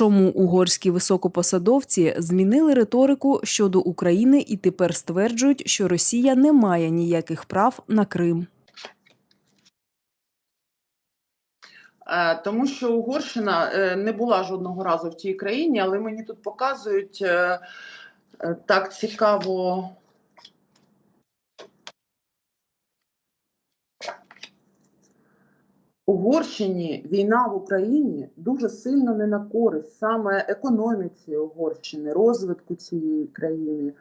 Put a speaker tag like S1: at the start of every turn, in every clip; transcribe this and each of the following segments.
S1: Чому угорські високопосадовці змінили риторику щодо України і тепер стверджують, що Росія не має ніяких прав на Крим?
S2: Е, Тому що Угорщина е, не була жодного разу в тій країні, але мені тут показують е, так цікаво. Угорщині війна в Україні дуже сильно не на користь саме економіці Угорщини, розвитку цієї країни.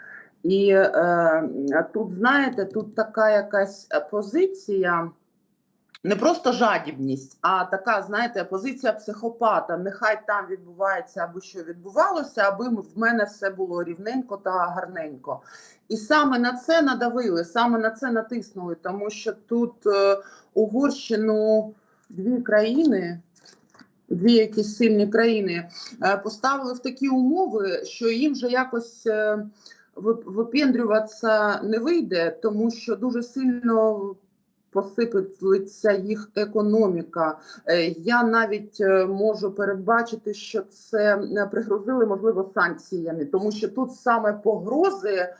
S2: І е, тут, знаєте, тут така якась позиція не просто жадібність, а така, знаєте, позиція психопата. Нехай там відбувається або що відбувалося, аби в мене все було рівненько та гарненько. І саме на це надавили, саме на це натиснули, тому що тут е, Угорщину дві країни. Дві якісь сильні країни е, поставили в такі умови, що їм вже якось е, випендрюватися не вийде, тому що дуже сильно посипеться їх економіка. Е, Я навіть е, можу передбачити, що це е, пригрозили можливо санкціями, тому що тут саме погрози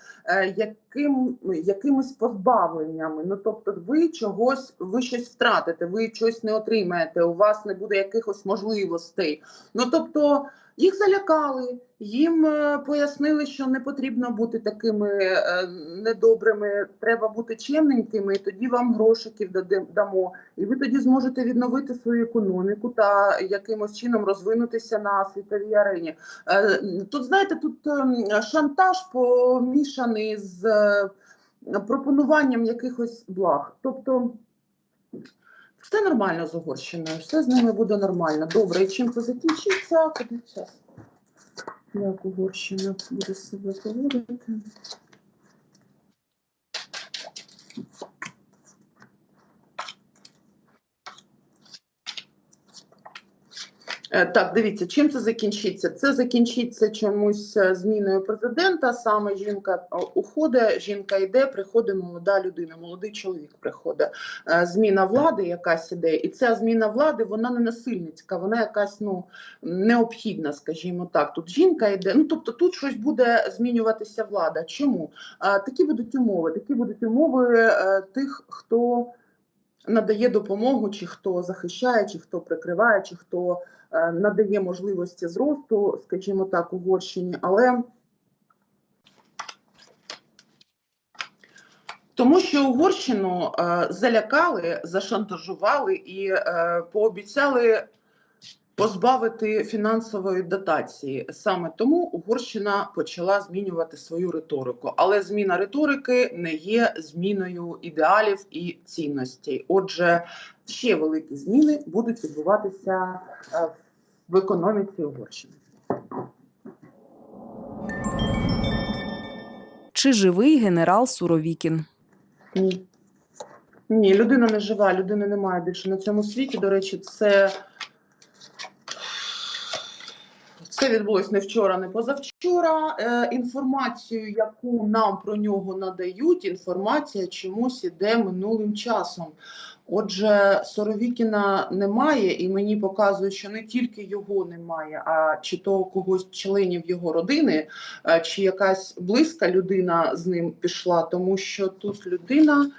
S2: яким, якимись позбавленнями. Ну тобто, ви чогось, ви щось втратите, ви щось не отримаєте, у вас не буде якихось можливостей. Ну тобто. Їх залякали, їм е, пояснили, що не потрібно бути такими е, недобрими, треба бути чемненькими, і тоді вам грошиків дамо, і ви тоді зможете відновити свою економіку та якимось чином розвинутися на світовій арені. Е, Тут знаєте, тут шантаж помішаний з пропонуванням якихось благ. Тобто. Все нормально з Угорщиною, все з ними буде нормально. Добре, і чим це закінчиться? Час? Як Угорщина буде себе поводити? Так, дивіться, чим це закінчиться? Це закінчиться чомусь е, зміною президента. Саме жінка уходить, жінка йде, приходить молода людина, молодий чоловік приходить. Е, Зміна влади якась іде, і ця зміна влади вона не насильницька, вона якась ну необхідна, скажімо так. Тут жінка йде. Ну тобто тут щось буде змінюватися влада. Чому? Е, Такі будуть умови. Такі будуть умови е, тих, хто надає допомогу, чи хто захищає, чи хто прикриває, чи хто е, надає можливості зросту, скажімо так, Угорщині, але тому що Угорщину е, залякали, зашантажували і е, пообіцяли позбавити фінансової дотації. Саме тому Угорщина почала змінювати свою риторику. Але зміна риторики не є зміною ідеалів і цінностей. Отже, ще великі зміни будуть відбуватися е, в економіці Угорщини.
S1: Чи живий генерал Суровікін?
S2: Ні. Ні, людина не жива, людини немає більше на цьому світі. До речі, це, це відбулось не вчора, не позавчора. Е, інформацію, яку нам про нього надають, інформація чомусь іде минулим часом. Отже, Соровікіна немає, і мені показують, що не тільки його немає, а чи то когось членів його родини, е, чи якась близька людина з ним пішла, тому що тут людина.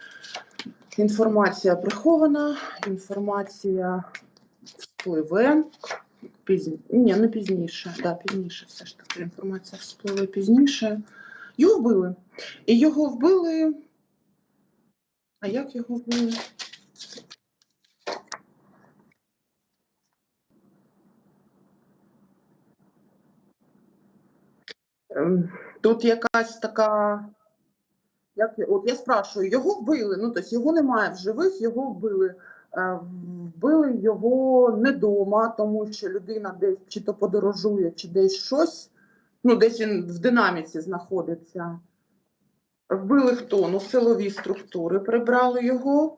S2: Інформація прихована, інформація впливе пізні... Ні, не пізніше. Да, пізніше все ж таки. Інформація вспливе пізніше. Його вбили. І його вбили. А як його вбили? Ем, Тут якась така як от я спрашую, його вбили. Ну тобто його немає в живих, його вбили. Е, Вбили його не дома, тому що людина десь чи то подорожує, чи десь щось. Ну, десь він в динаміці знаходиться. Вбили хто? Ну, силові структури прибрали його.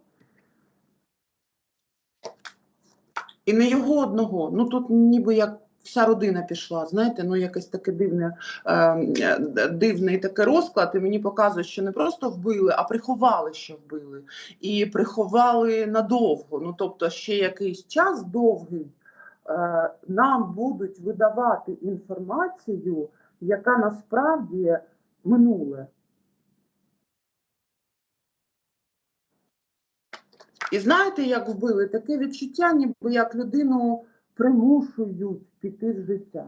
S2: І не його одного. Ну тут ніби як вся родина пішла, знаєте, ну якесь таке дивне, е, е, дивний такий розклад. І мені показує, що не просто вбили, а приховали, що вбили. І приховали надовго. Ну тобто ще якийсь час довгий. е, нам будуть видавати інформацію, яка насправді минуле. І знаєте, як вбили? Таке відчуття, ніби як людину примушують піти з життя.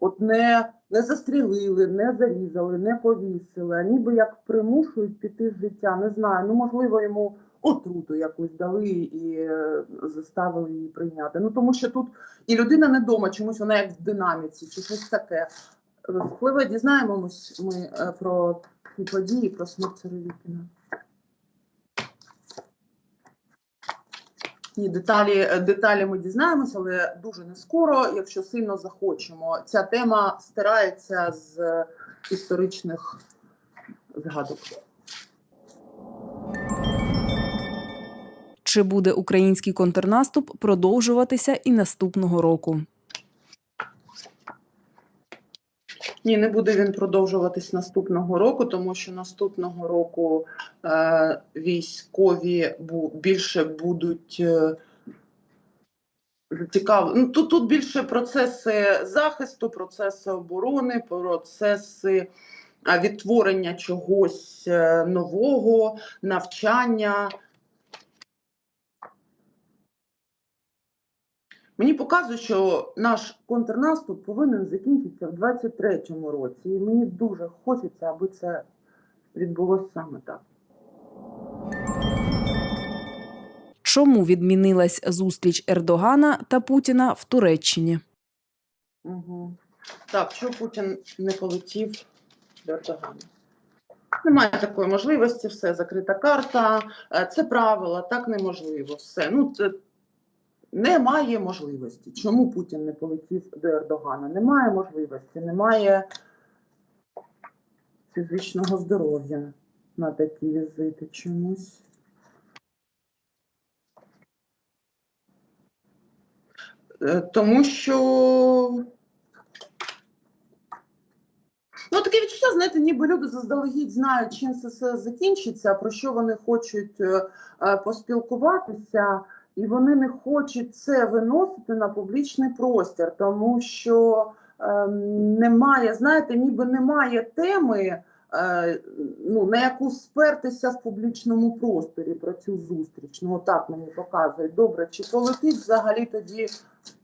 S2: От не, не застрілили, не зарізали, не повісили, а ніби як примушують піти з життя. Не знаю. Ну, можливо, йому отруту якусь дали і е, заставили її прийняти. Ну тому що тут і людина не вдома, чомусь вона як в динаміці, чи щось таке. Впливе дізнаємось ми е, про ці події, про смерть Сировікіна. Ні, деталі, е, деталі ми дізнаємося, але дуже не скоро, якщо сильно захочемо. Ця тема стирається з історичних згадок.
S1: Чи буде український контрнаступ продовжуватися і наступного року?
S2: Ні, не буде він продовжуватись наступного року, тому що наступного року е, військові більше будуть е, цікаві. Ну, тут, тут більше процеси захисту, процеси оборони, процеси е, відтворення чогось е, нового, навчання. Мені показує, що наш контрнаступ повинен закінчитися в 23-му році. І мені дуже хочеться, аби це відбулося саме так.
S1: Чому відмінилась зустріч Ердогана та Путіна в Туреччині?
S2: Угу. Так, що Путін не полетів до Ердогана? Немає такої можливості, все закрита карта, е, це правила, так неможливо. Все. Ну, це немає можливості. Чому Путін не полетів до Ердогана? Немає можливості, немає фізичного здоров'я на такі візити чомусь. Е, Тому що Ну, таке відчуття, знаєте, ніби люди заздалегідь знають, чим це все закінчиться, про що вони хочуть е, е, поспілкуватися, і вони не хочуть це виносити на публічний простір, тому що е, немає, знаєте, ніби немає теми, е, ну, на яку спертися в публічному просторі про цю зустріч. Ну, отак мені показують. Добре, чи полетить взагалі тоді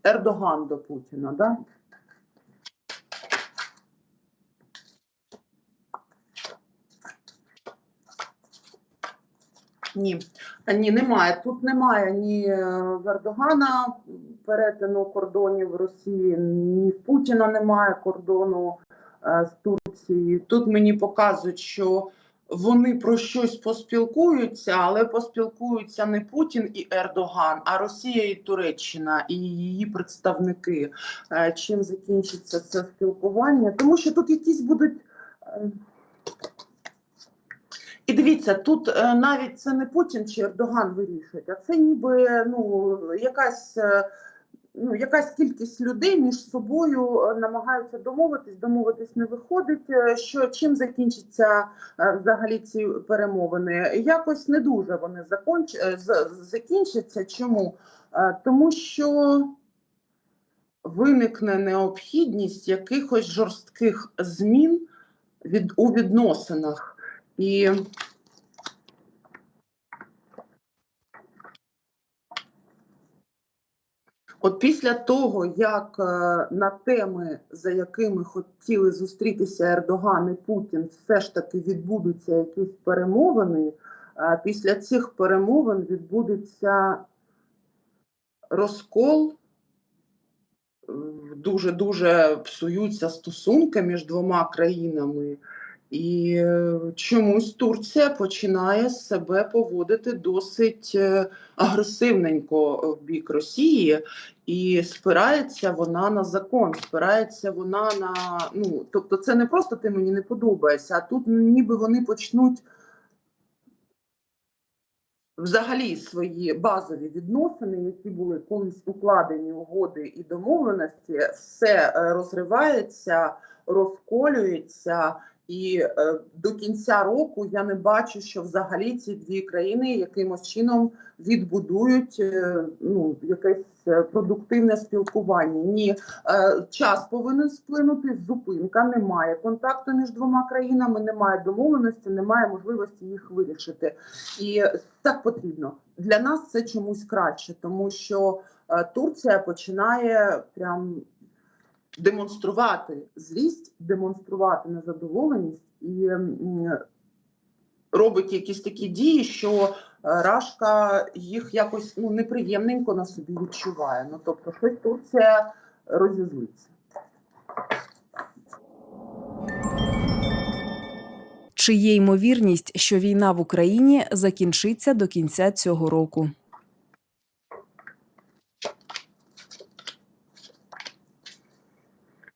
S2: Ердоган до Путіна? Да? Ні, ні, немає. Тут немає ні е, в Ердогана перетину кордонів Росії, ні в Путіна немає кордону е, з Турцією. Тут мені показують, що вони про щось поспілкуються, але поспілкуються не Путін і Ердоган, а Росія і Туреччина і її представники. Е, Чим закінчиться це спілкування? Тому що тут якісь будуть. І дивіться, тут е, навіть це не Путін чи Ердоган вирішують, а це ніби ну, якась, е, ну, якась кількість людей між собою е, намагаються домовитись, домовитись не виходить. Що чим закінчаться взагалі ці перемовини? Якось не дуже вони законч... закінчаться. Чому? Тому що виникне необхідність якихось жорстких змін від, у відносинах. І от після того, як е, на теми, за якими хотіли зустрітися Ердоган і Путін, все ж таки відбудуться якісь перемовини, е, після цих перемовин відбудеться розкол, дуже дуже псуються стосунки між двома країнами. І е, чомусь Турція починає себе поводити досить е, агресивненько в бік Росії, і спирається вона на закон, спирається вона на ну, тобто, це не просто ти мені не подобаєшся, а тут ніби вони почнуть взагалі свої базові відносини, які були колись укладені угоди і домовленості, все е, розривається, розколюється. І е, до кінця року я не бачу, що взагалі ці дві країни якимось чином відбудують е, ну, якесь е, продуктивне спілкування. Ні, час повинен сплинути, зупинка, немає контакту між двома країнами, немає домовленості, немає можливості їх вирішити. І так потрібно. Для нас це чомусь краще, тому що Турція починає прям демонструвати злість, демонструвати незадоволеність і робить якісь такі дії, що е, Рашка їх якось ну, неприємненько на собі відчуває. Ну тобто, щось Турція розізлиться.
S1: Чи є ймовірність, що війна в Україні закінчиться до кінця цього року?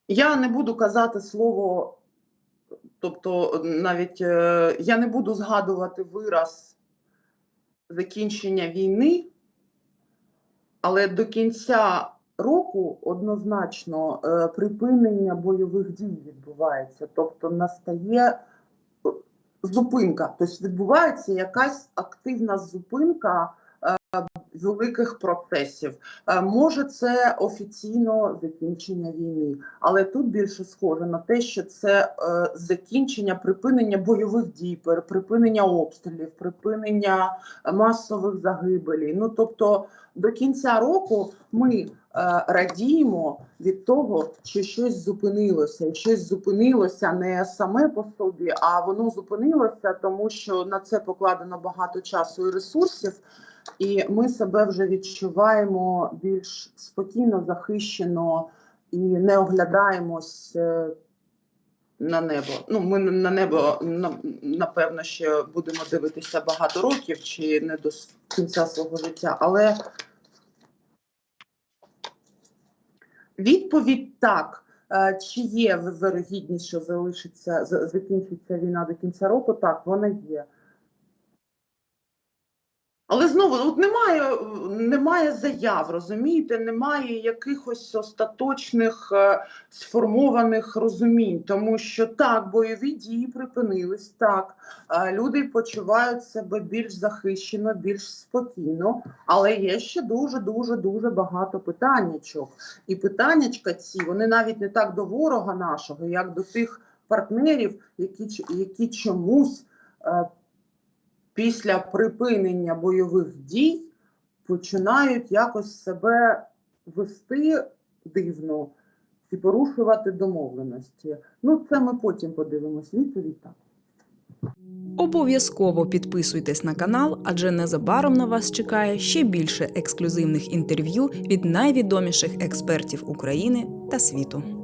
S2: Я не буду казати слово, тобто навіть е, я не буду згадувати вираз закінчення війни, але до кінця року однозначно е, припинення бойових дій відбувається, тобто настає е, зупинка, тобто відбувається якась активна зупинка великих процесів. Е, Може, це офіційно закінчення війни, але тут більше схоже на те, що це е, закінчення припинення бойових дій, припинення обстрілів, припинення масових загибелей. Ну тобто до кінця року ми е, радіємо від того, що щось зупинилося, щось зупинилося не саме по собі, а воно зупинилося, тому що на це покладено багато часу і ресурсів. І ми себе вже відчуваємо більш спокійно, захищено і не оглядаємось е, на небо. Ну, ми на небо напевно ще будемо дивитися багато років чи не до кінця свого життя. Але відповідь так. Е, Чи є вирогідність, що залишиться закінчиться війна до кінця року? Так, вона є. Але знову от немає, немає заяв, розумієте, немає якихось остаточних е, сформованих розумінь, тому що так, бойові дії припинились, так, е, люди почувають себе більш захищено, більш спокійно, але є ще дуже, дуже, дуже багато питаннячок. І питаннячка ці, вони навіть не так до ворога нашого, як до тих партнерів, які, які чомусь е, після припинення бойових дій починають якось себе вести дивно і порушувати домовленості. Ну, це ми потім подивимось. Відповідь так.
S1: Обов'язково підписуйтесь на канал, адже незабаром на вас чекає ще більше ексклюзивних інтерв'ю від найвідоміших експертів України та світу.